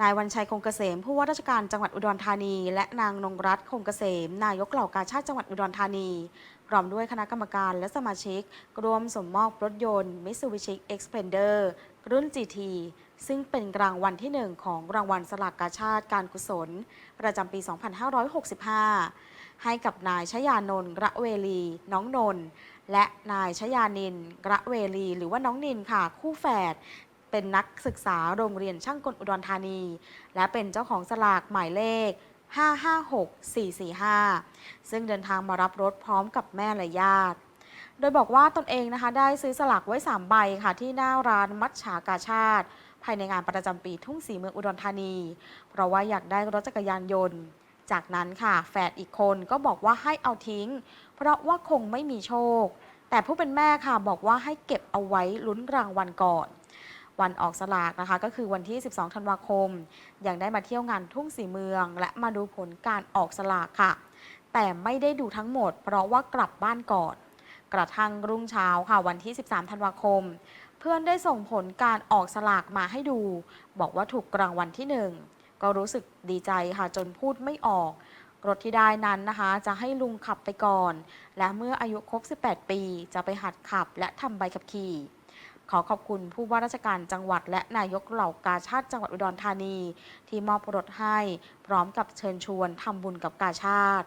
นายวันชัยคงเกษมผู้ว่าราชการจังหวัดอุดรธานี และนางนงรัตน์คงเกษม นายกเหล่ากาชาติจังหวัดอุดรธานีพร้อมด้วยคณะกรรมการและสมาชิกรวมสมมอบรถยนต์ Mitsubishi Xpander รุ่น GT ซึ่งเป็นรางวัลที่หนึ่งของรางวัลสลากกาชาติการกุศล ประจำปี 2565 ให้กับนายชยานนท์ระเวลี น้องนนท์และนายชยานินระเวลี หรือว่าน้องนินค่ะ คู่แฝด เป็นนักศึกษาโรงเรียนช่างกลอุดรธานี และเป็นเจ้าของสลากหมายเลข 556445 ซึ่งเดินทางมารับรถพร้อมกับแม่และญาติ โดยบอกว่าตนเองนะคะได้ซื้อสลากไว้ 3 ใบค่ะที่หน้าร้านมัชฉากาชาติ ภายในงานประจำปีทุ่งสีเมืองอุดรธานี เพราะว่าอยากได้รถจักรยานยนต์ จากนั้นค่ะแฝดอีกคนก็บอกว่าให้เอาทิ้ง เพราะว่าคงไม่มีโชค แต่ผู้เป็นแม่ค่ะบอกว่าให้เก็บเอาไว้ลุ้นรางวัลก่อน วันออกสลากนะคะ ก็คือวันที่ 12 ธันวาคม ยังได้มาเที่ยวงานทุ่งสีเมือง และมาดูผลการออกสลากค่ะ แต่ไม่ได้ดูทั้งหมด เพราะว่ากลับบ้านก่อน กระทั่งรุ่งเช้าค่ะวันที่ 13 ธันวาคม เพื่อนได้ส่งผลการออกสลากมาให้ดู บอกว่าถูกรางวัลที่หนึ่งก็รู้สึกดีใจค่ะจนพูดไม่ออกรถที่ได้นั้นนะคะ จะให้ลุงขับไปก่อน และเมื่ออายุครบ 18 ปี จะไปหัดขับและทำใบขับขี่ ขอขอบคุณผู้ว่าราชการจังหวัด และนายกเหล่ากาชาติจังหวัดอุดรธานี ที่มอบรถให้ พร้อมกับเชิญชวนทำบุญกับกาชาติ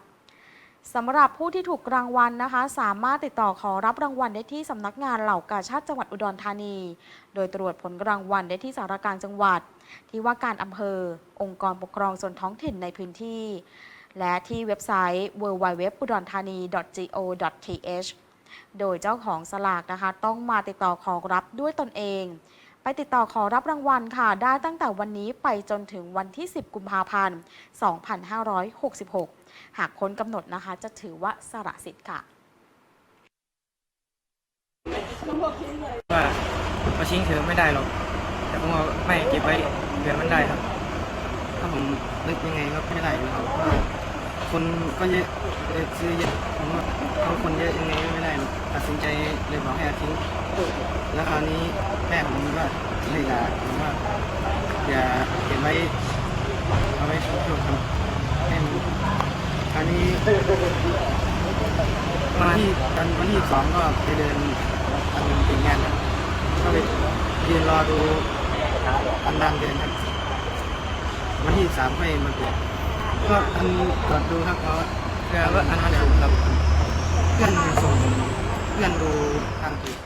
สำหรับผู้ที่ถูกรางวัลนะคะ สามารถติดต่อขอรับรางวัลได้ที่สำนักงานเหล่ากาชาติจังหวัดอุดรธานี โดยตรวจผลรางวัลได้ที่สารกลางจังหวัด ที่ว่าการอำเภอ องค์กรปกครองส่วนท้องถิ่นในพื้นที่ และที่เว็บไซต์ www.udontani.go.th โดยเจ้าของสลากนะคะ ต้องมาติดต่อขอรับด้วยตนเอง ไปติดต่อขอรับรางวัลค่ะ ได้ตั้งแต่วันนี้ไปจนถึงวันที่ 10 กุมภาพันธ์ 2566 หากพ้นกำหนดนะคะ จะถือว่าสละสิทธิ์ค่ะว่าเอาชิงถือไม่ได้หรอก แต่ผมว่าไม่เก็บไว้เผื่อมันได้ครับ ถ้าผมนึกยังไงก็ไม่ได้อยู่ครับเพราะว่าคนก็เยอะเลยซื้อเยอะผมว่าเขาคนเยอะยังไง ม่ตัดสินใจเลยบอกให้อาทิ้งแล้วคราวนี้แม่ผมก็เลยด่าผมว่าอย่าเก็บไว้เอาไว้ช่วงครับให้มันคราวนี้วันที่ตอนวันที่สองก็ไปเดินทำเป็นงานครับก็ไปยืนรอดูอันดันเดินครับวันที่สามค่มาเปลี่ยนก็อันตรวจดูครับเพราะเพื่อว่าอันนั้นถูกครับเพื่อน พื่อนดูทางถูก